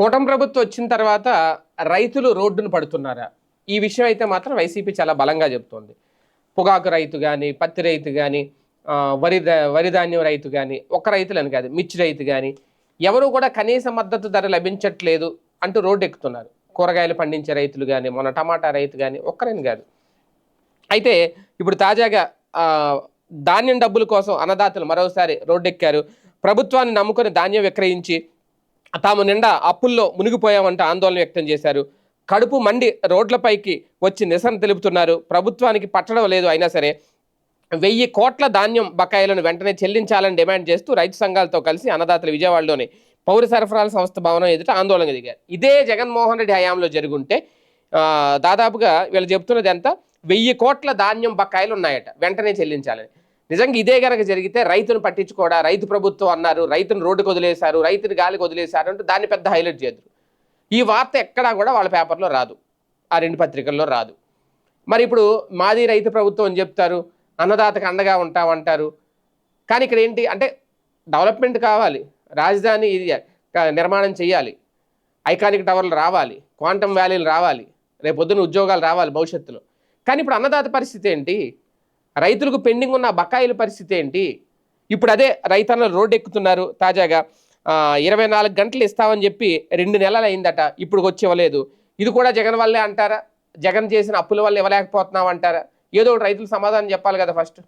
కూటమి ప్రభుత్వం వచ్చిన తర్వాత రైతులు రోడ్డును పడుతున్నారా. ఈ విషయం అయితే మాత్రం వైసీపీ చాలా బలంగా చెబుతోంది. పొగాకు రైతు కానీ పత్తి రైతు కానీ వరి వరిధాన్యం వరి ధాన్యం రైతు కానీ ఒక రైతులని కాదు మిర్చి రైతు కానీ ఎవరు కూడా కనీస మద్దతు ధర లభించట్లేదు అంటూ రోడ్డు ఎక్కుతున్నారు కూరగాయలు పండించే రైతులు కానీ మన టమాటా రైతు కానీ ఒక్కరని కాదు. అయితే ఇప్పుడు తాజాగా ధాన్యం డబ్బుల కోసం అన్నదాతలు మరోసారి రోడ్డెక్కారు. ప్రభుత్వాన్ని నమ్ముకొని ధాన్యం విక్రయించి తాము నిండా అప్పుల్లో మునిగిపోయామంటూ ఆందోళన వ్యక్తం చేశారు. కడుపు మండి రోడ్లపైకి వచ్చి నిరసన తెలుపుతున్నారు. ప్రభుత్వానికి పట్టడం లేదు అయినా సరే వెయ్యి కోట్ల ధాన్యం బకాయిలను వెంటనే చెల్లించాలని డిమాండ్ చేస్తూ రైతు సంఘాలతో కలిసి అన్నదాతలు విజయవాడలోని పౌర సరఫరాల సంస్థ భవనం ఎదుట ఆందోళన దిగారు. ఇదే జగన్మోహన్ రెడ్డి హయాంలో జరుగుంటే దాదాపుగా వీళ్ళు చెప్తున్నది ఎంత? వెయ్యి కోట్ల ధాన్యం బకాయిలు ఉన్నాయట. వెంటనే చెల్లించాలని. నిజంగా ఇదే గనక జరిగితే రైతును పట్టించుకోడా? రైతు ప్రభుత్వం అన్నారు రైతును రోడ్డుకు వదిలేశారు రైతుని గాలికి వదిలేశారు అంటూ దాన్ని పెద్ద హైలైట్ చేద్దరు ఈ వార్త ఎక్కడా కూడా వాళ్ళ పేపర్లో రాదు. ఆ రెండు పత్రికల్లో రాదు. మరి ఇప్పుడు మాది రైతు ప్రభుత్వం అని చెప్తారు అన్నదాతకు అండగా ఉంటామంటారు. కానీ ఇక్కడ ఏంటి అంటే డెవలప్మెంట్ కావాలి. రాజధాని ఇది నిర్మాణం చేయాలి ఐకానిక్ టవర్లు రావాలి. క్వాంటమ్ వ్యాలీలు రావాలి. రేపు పొద్దున్న ఉద్యోగాలు రావాలి భవిష్యత్తులో. కానీ ఇప్పుడు అన్నదాత పరిస్థితి ఏంటి? రైతులకు పెండింగ్ ఉన్న బకాయిల పరిస్థితి ఏంటి? ఇప్పుడు అదే రైతన్నలు రోడ్డు ఎక్కుతున్నారు తాజాగా ఇరవై నాలుగు గంటలు ఇస్తామని చెప్పి రెండు నెలలు అయిందట ఇప్పుడు వచ్చి ఇవ్వలేదు ఇది కూడా జగన్ వల్లే అంటారా? జగన్ చేసిన అప్పుల వల్ల ఇవ్వలేకపోతున్నాం అంటారా? ఏదో ఒకటి రైతులు సమాధానం చెప్పాలి కదా ఫస్ట్.